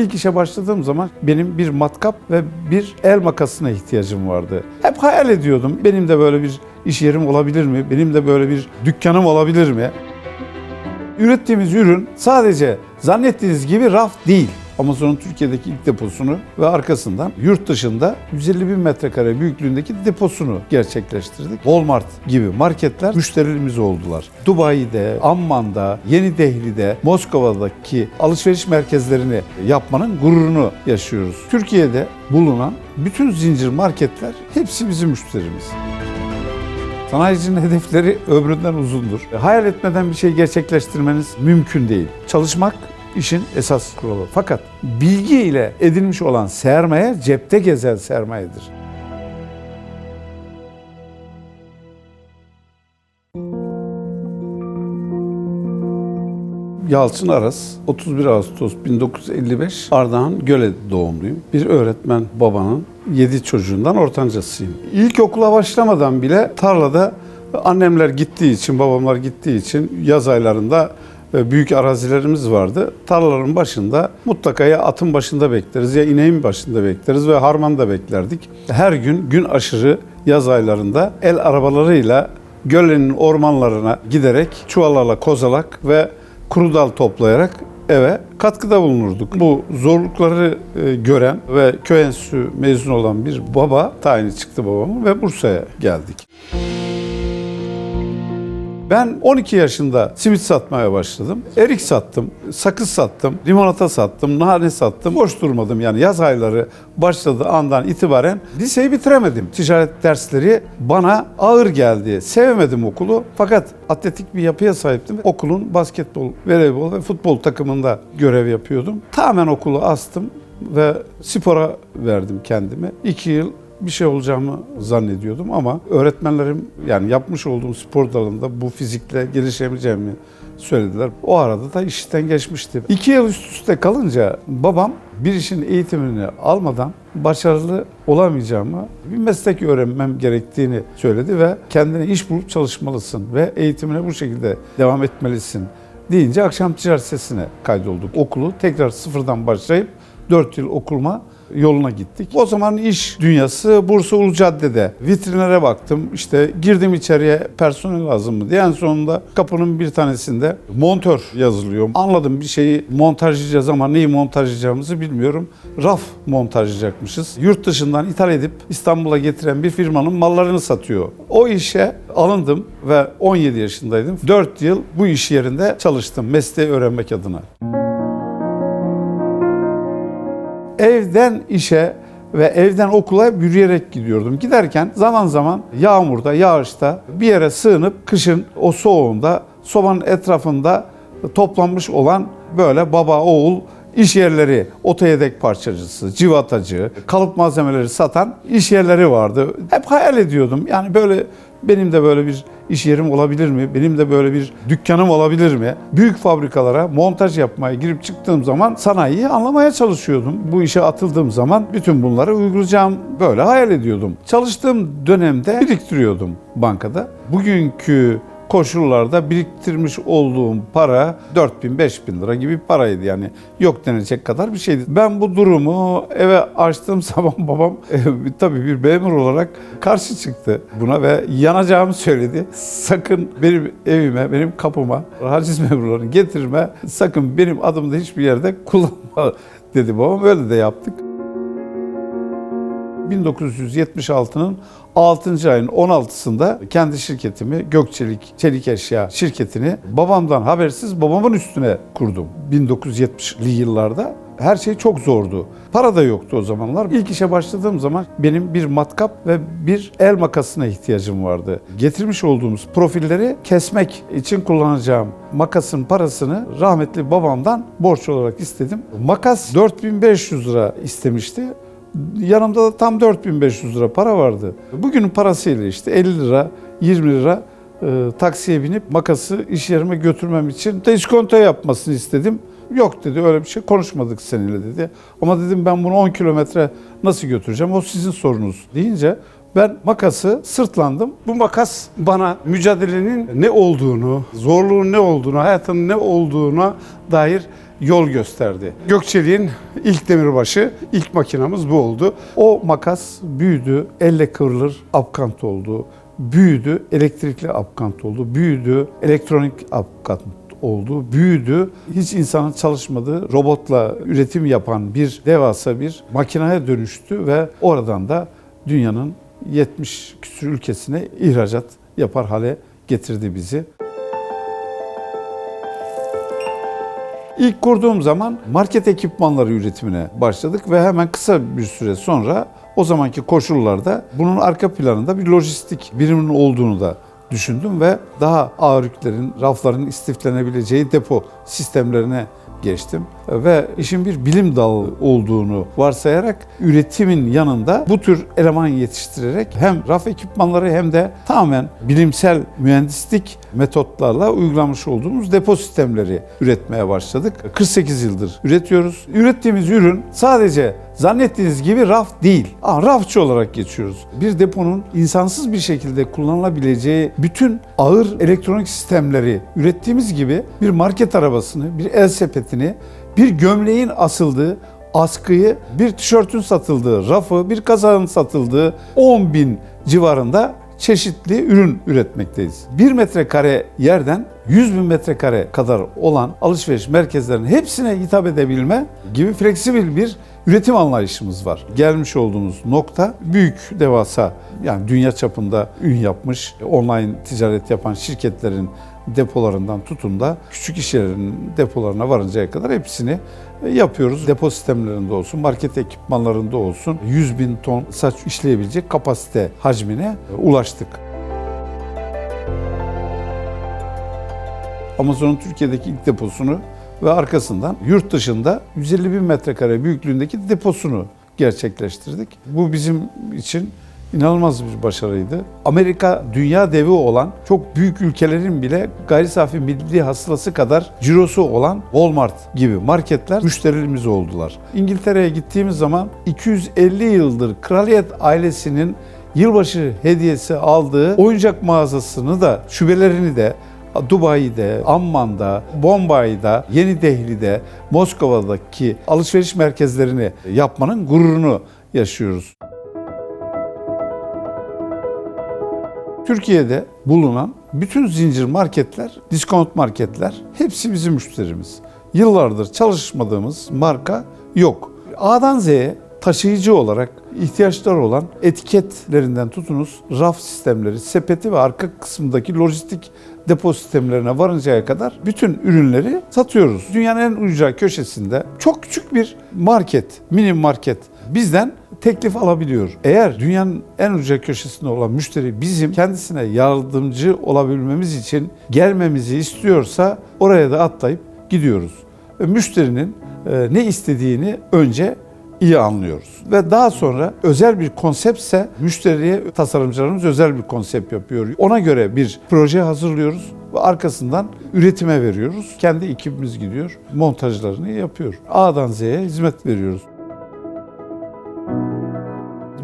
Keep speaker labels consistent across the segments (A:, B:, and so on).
A: İlk işe başladığım zaman benim bir matkap ve bir el makasına ihtiyacım vardı. Hep hayal ediyordum. Benim de böyle bir iş yerim olabilir mi? Benim de böyle bir dükkanım olabilir mi? Ürettiğimiz ürün sadece zannettiğiniz gibi raf değil. Amazon'un Türkiye'deki ilk deposunu ve arkasından yurt dışında 150 bin metrekare büyüklüğündeki deposunu gerçekleştirdik. Walmart gibi marketler müşterilerimiz oldular. Dubai'de, Amman'da, Yeni Dehli'de, Moskova'daki alışveriş merkezlerini yapmanın gururunu yaşıyoruz. Türkiye'de bulunan bütün zincir marketler hepsi bizim müşterimiz. Sanayicinin hedefleri ömründen uzundur. Hayal etmeden bir şey gerçekleştirmeniz mümkün değil. Çalışmak işin esas kuralı. Fakat bilgi ile edinmiş olan sermaye cepte gezen sermayedir. Yalçın Aras, 31 Ağustos 1955, Ardahan Göle doğumluyum. Bir öğretmen babanın 7 çocuğundan ortancasıyım. İlkokula başlamadan bile tarlada annemler gittiği için, babamlar gittiği için yaz aylarında büyük arazilerimiz vardı. Tarlaların başında mutlaka ya atın başında bekleriz ya ineğin başında bekleriz ve harmanda beklerdik. Her gün gün aşırı yaz aylarında el arabalarıyla Göle'nin ormanlarına giderek çuvallarla kozalak ve kuru dal toplayarak eve katkıda bulunurduk. Bu zorlukları e, gören ve köy enstitüsü mezun olan bir baba tayini çıktı babamın ve Bursa'ya geldik. Ben 12 yaşında simit satmaya başladım. Erik sattım, sakız sattım, limonata sattım, nane sattım. Boş durmadım yani yaz ayları başladığı andan itibaren liseyi bitiremedim. Ticaret dersleri bana ağır geldi. Sevemedim okulu fakat atletik bir yapıya sahiptim. Okulun basketbol, voleybol ve futbol takımında görev yapıyordum. Tamamen okulu astım ve spora verdim kendimi. İki yıl bir şey olacağımı zannediyordum ama öğretmenlerim yani yapmış olduğum spor dalında bu fizikle gelişemeyeceğimi söylediler. O arada da işten geçmişti. İki yıl üst üste kalınca babam bir işin eğitimini almadan başarılı olamayacağımı, bir meslek öğrenmem gerektiğini söyledi ve kendine iş bulup çalışmalısın ve eğitimine bu şekilde devam etmelisin deyince akşam ticaret sesine kaydolduk. Okulu tekrar sıfırdan başlayıp 4 yıl okulma yoluna gittik. O zaman iş dünyası Bursa Ulu Cadde'de. Vitrinlere baktım. İşte girdim içeriye personel lazım mı diye. En sonunda kapının bir tanesinde montör yazılıyor. Anladım bir şeyi montajlayacağız ama neyi montajlayacağımızı bilmiyorum. Raf montajlayacakmışız. Yurt dışından ithal edip İstanbul'a getiren bir firmanın mallarını satıyor. O işe alındım ve 17 yaşındaydım. 4 yıl bu iş yerinde çalıştım mesleği öğrenmek adına. Evden işe ve evden okula yürüyerek gidiyordum. Giderken zaman zaman yağmurda, yağışta bir yere sığınıp kışın o soğuğunda sobanın etrafında toplanmış olan böyle baba oğul iş yerleri, otoyedek parçacısı, civatacı, kalıp malzemeleri satan iş yerleri vardı. Hep hayal ediyordum. Yani böyle benim de böyle bir iş yerim olabilir mi? Benim de böyle bir dükkanım olabilir mi? Büyük fabrikalara montaj yapmaya girip çıktığım zaman sanayiyi anlamaya çalışıyordum. Bu işe atıldığım zaman bütün bunları uygulayacağım böyle hayal ediyordum. Çalıştığım dönemde biriktiriyordum bankada. Bugünkü koşullarda biriktirmiş olduğum para 4 bin 5 bin lira gibi paraydı yani yok denecek kadar bir şeydi. Ben bu durumu eve açtığım zaman babam e, tabii bir memur olarak karşı çıktı buna ve yanacağımı söyledi. Sakın benim evime, benim kapıma haciz memurlarını getirme. Sakın benim adımda hiçbir yerde kullanma dedi babam. Öyle de yaptık. 1976'nın 6. ayın 16'sında kendi şirketimi Gökçelik Çelik Eşya şirketini babamdan habersiz babamın üstüne kurdum. 1970'li yıllarda her şey çok zordu. Para da yoktu o zamanlar. İlk işe başladığım zaman benim bir matkap ve bir el makasına ihtiyacım vardı. Getirmiş olduğumuz profilleri kesmek için kullanacağım makasın parasını rahmetli babamdan borç olarak istedim. Makas 4500 lira istemişti. Yanımda da tam 4500 lira para vardı. Bugünün parasıyla işte 50 lira, 20 lira e, taksiye binip makası iş yerime götürmem için de iskonto yapmasını istedim. Yok dedi öyle bir şey konuşmadık seninle dedi. Ama dedim ben bunu 10 kilometre nasıl götüreceğim o sizin sorunuz deyince ben makası sırtlandım. Bu makas bana mücadelenin ne olduğunu, zorluğun ne olduğunu, hayatın ne olduğuna dair yol gösterdi. Gökçelik'in ilk demirbaşı, ilk makinamız bu oldu. O makas büyüdü, elle kıvrılır, apkant oldu. Büyüdü, elektrikli apkant oldu. Büyüdü, elektronik apkant oldu, büyüdü. Hiç insanın çalışmadığı robotla üretim yapan bir devasa bir makineye dönüştü ve oradan da dünyanın 70 küsur ülkesine ihracat yapar hale getirdi bizi. İlk kurduğum zaman market ekipmanları üretimine başladık ve hemen kısa bir süre sonra o zamanki koşullarda bunun arka planında bir lojistik biriminin olduğunu da düşündüm ve daha ağır yüklerin, rafların istiflenebileceği depo sistemlerine geçtim ve işin bir bilim dalı olduğunu varsayarak üretimin yanında bu tür eleman yetiştirerek hem raf ekipmanları hem de tamamen bilimsel mühendislik metotlarla uygulamış olduğumuz depo sistemleri üretmeye başladık. 48 yıldır üretiyoruz. Ürettiğimiz ürün sadece zannettiğiniz gibi raf değil. Aa, rafçı olarak geçiyoruz. Bir deponun insansız bir şekilde kullanılabileceği bütün ağır elektronik sistemleri ürettiğimiz gibi bir market arabasını, bir el sepetini, bir gömleğin asıldığı askıyı, bir tişörtün satıldığı rafı, bir kazağın satıldığı 10 bin civarında çeşitli ürün üretmekteyiz. 1 metrekare yerden 100 bin metrekare kadar olan alışveriş merkezlerinin hepsine hitap edebilme gibi fleksibil bir üretim anlayışımız var. Gelmiş olduğumuz nokta büyük devasa yani dünya çapında ün yapmış online ticaret yapan şirketlerin depolarından tutun da küçük iş yerlerinin depolarına varıncaya kadar hepsini yapıyoruz. Depo sistemlerinde olsun, market ekipmanlarında olsun 100 bin ton saç işleyebilecek kapasite hacmine ulaştık. Amazon'un Türkiye'deki ilk deposunu ve arkasından yurt dışında 150 bin metrekare büyüklüğündeki deposunu gerçekleştirdik. Bu bizim için inanılmaz bir başarıydı. Amerika dünya devi olan çok büyük ülkelerin bile gayri safi milli hasılası kadar cirosu olan Walmart gibi marketler müşterilerimiz oldular. İngiltere'ye gittiğimiz zaman 250 yıldır kraliyet ailesinin yılbaşı hediyesi aldığı oyuncak mağazasını da şubelerini de Dubai'de, Amman'da, Bombay'da, Yeni Dehli'de, Moskova'daki alışveriş merkezlerini yapmanın gururunu yaşıyoruz. Türkiye'de bulunan bütün zincir marketler, diskont marketler hepsi bizim müşterimiz. Yıllardır çalışmadığımız marka yok. A'dan Z'ye taşıyıcı olarak ihtiyaçları olan etiketlerinden tutunuz raf sistemleri, sepeti ve arka kısmındaki lojistik depo sistemlerine varıncaya kadar bütün ürünleri satıyoruz. Dünyanın en ucra köşesinde çok küçük bir market, mini market bizden teklif alabiliyor. Eğer dünyanın en ucra köşesinde olan müşteri bizim kendisine yardımcı olabilmemiz için gelmemizi istiyorsa oraya da atlayıp gidiyoruz. Müşterinin e, ne istediğini önce iyi anlıyoruz. Ve daha sonra özel bir konseptse müşteriye tasarımcılarımız özel bir konsept yapıyor. Ona göre bir proje hazırlıyoruz ve arkasından üretime veriyoruz. Kendi ekibimiz gidiyor, montajlarını yapıyor. A'dan Z'ye hizmet veriyoruz.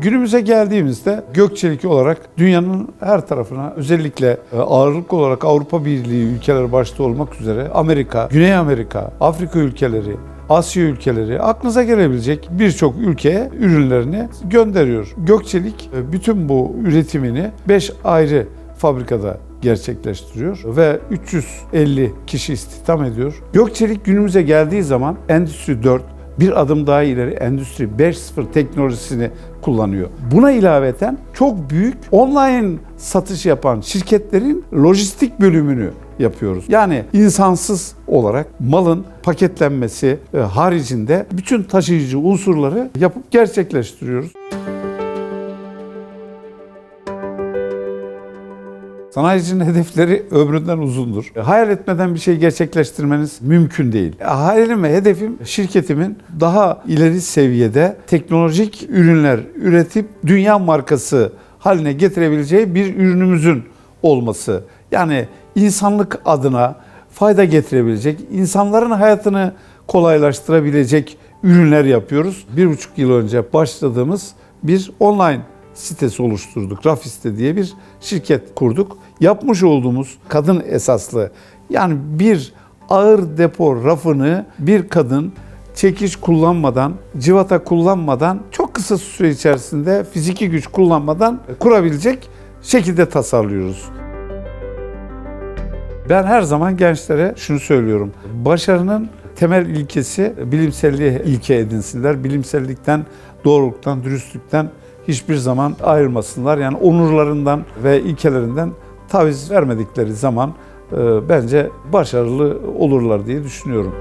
A: Günümüze geldiğimizde Gökçelik olarak dünyanın her tarafına özellikle e, ağırlık olarak Avrupa Birliği ülkeleri başta olmak üzere Amerika, Güney Amerika, Afrika ülkeleri, Asya ülkeleri aklınıza gelebilecek birçok ülkeye ürünlerini gönderiyor. Gökçelik e, bütün bu üretimini 5 ayrı fabrikada gerçekleştiriyor ve 350 kişi istihdam ediyor. Gökçelik günümüze geldiği zaman Endüstri 4 bir adım daha ileri Endüstri 5.0 teknolojisini kullanıyor. Buna ilaveten çok büyük online satış yapan şirketlerin lojistik bölümünü yapıyoruz. Yani insansız olarak malın paketlenmesi e, haricinde bütün taşıyıcı unsurları yapıp gerçekleştiriyoruz. Sanayicinin hedefleri ömründen uzundur. Hayal etmeden bir şey gerçekleştirmeniz mümkün değil. Hayalim ve hedefim şirketimin daha ileri seviyede teknolojik ürünler üretip dünya markası haline getirebileceği bir ürünümüzün olması. Yani insanlık adına fayda getirebilecek, insanların hayatını kolaylaştırabilecek ürünler yapıyoruz. Bir buçuk yıl önce başladığımız bir online sitesi oluşturduk. Rafiste diye bir şirket kurduk. Yapmış olduğumuz kadın esaslı yani bir ağır depo rafını bir kadın çekiş kullanmadan, civata kullanmadan çok kısa süre içerisinde fiziki güç kullanmadan kurabilecek şekilde tasarlıyoruz. Ben her zaman gençlere şunu söylüyorum. Başarının temel ilkesi bilimselliği ilke edinsinler. Bilimsellikten, doğruluktan, dürüstlükten hiçbir zaman ayrılmasınlar. Yani onurlarından ve ilkelerinden taviz vermedikleri zaman e, bence başarılı olurlar diye düşünüyorum.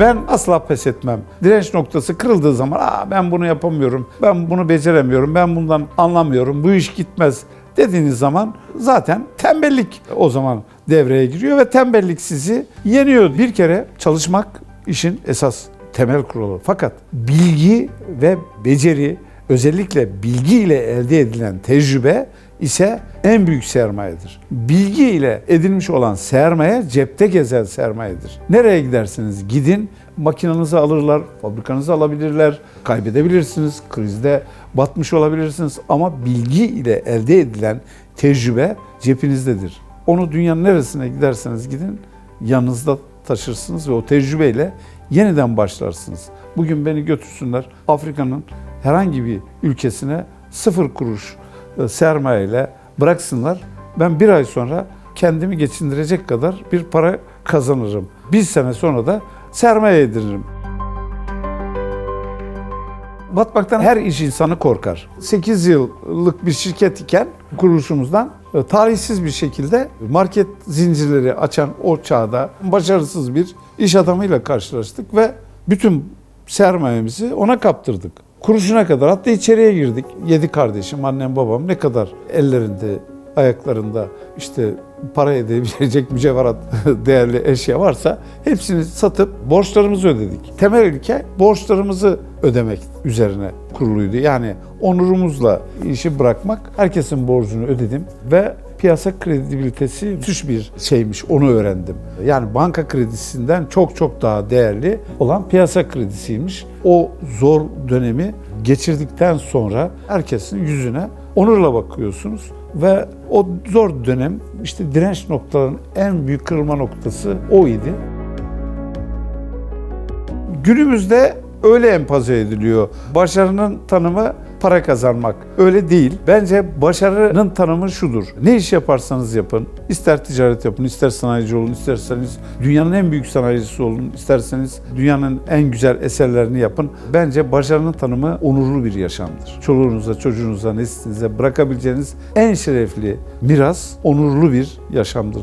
A: Ben asla pes etmem. Direnç noktası kırıldığı zaman Aa, ben bunu yapamıyorum, ben bunu beceremiyorum, ben bundan anlamıyorum, bu iş gitmez dediğiniz zaman zaten tembellik o zaman devreye giriyor ve tembellik sizi yeniyor. Bir kere çalışmak işin esas temel kuralı. Fakat bilgi ve beceri özellikle bilgi ile elde edilen tecrübe ise en büyük sermayedir. Bilgi ile edinmiş olan sermaye cepte gezen sermayedir. Nereye gidersiniz gidin makinenizi alırlar, fabrikanızı alabilirler, kaybedebilirsiniz, krizde batmış olabilirsiniz ama bilgi ile elde edilen tecrübe cepinizdedir. Onu dünyanın neresine giderseniz gidin yanınızda taşırsınız ve o tecrübeyle yeniden başlarsınız. Bugün beni götürsünler Afrika'nın herhangi bir ülkesine sıfır kuruş e, sermayeyle bıraksınlar. Ben bir ay sonra kendimi geçindirecek kadar bir para kazanırım. Bir sene sonra da sermaye edinirim. Batmaktan her iş insanı korkar. 8 yıllık bir şirket iken kuruluşumuzdan e, tarihsiz bir şekilde market zincirleri açan o çağda başarısız bir iş adamıyla karşılaştık ve bütün sermayemizi ona kaptırdık. Kuruşuna kadar hatta içeriye girdik. Yedi kardeşim, annem babam ne kadar ellerinde, ayaklarında işte para edebilecek mücevherat değerli eşya varsa hepsini satıp borçlarımızı ödedik. Temel ilke borçlarımızı ödemek üzerine kuruluydu. Yani onurumuzla işi bırakmak, herkesin borcunu ödedim ve piyasa kredibilitesi müthiş bir şeymiş onu öğrendim. Yani banka kredisinden çok çok daha değerli olan piyasa kredisiymiş. O zor dönemi geçirdikten sonra herkesin yüzüne onurla bakıyorsunuz ve o zor dönem işte direnç noktalarının en büyük kırılma noktası o idi. Günümüzde öyle empoze ediliyor. Başarının tanımı para kazanmak. Öyle değil. Bence başarının tanımı şudur. Ne iş yaparsanız yapın. ister ticaret yapın, ister sanayici olun, isterseniz dünyanın en büyük sanayicisi olun, isterseniz dünyanın en güzel eserlerini yapın. Bence başarının tanımı onurlu bir yaşamdır. Çoluğunuza, çocuğunuza, neslinize bırakabileceğiniz en şerefli miras onurlu bir yaşamdır.